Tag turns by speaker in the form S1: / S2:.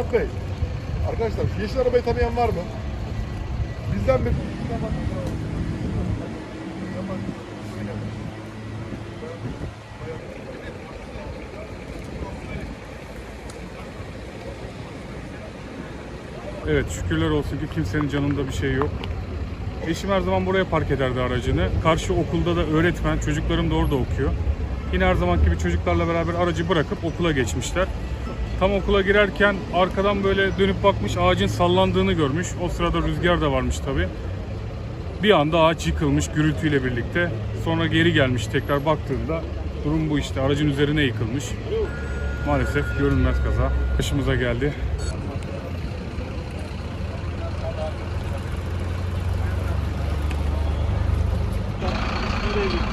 S1: Murat Bey. Arkadaşlar şu yeşil arabayı tanıyan var mı? Bizden bir...
S2: Evet şükürler olsun ki kimsenin canında bir şey yok. Eşim her zaman buraya park ederdi aracını. Karşı okulda da öğretmen, çocuklarım da orada okuyor. Yine her zamanki gibi çocuklarla beraber aracı bırakıp okula geçmişler. Tam okula girerken arkadan böyle dönüp bakmış ağacın sallandığını görmüş. O sırada rüzgar da varmış tabi. Bir anda ağaç yıkılmış gürültüyle birlikte. Sonra geri gelmiş tekrar baktığında durum bu işte aracın üzerine yıkılmış. Maalesef görünmez kaza başımıza geldi.
S3: Nereye gitti?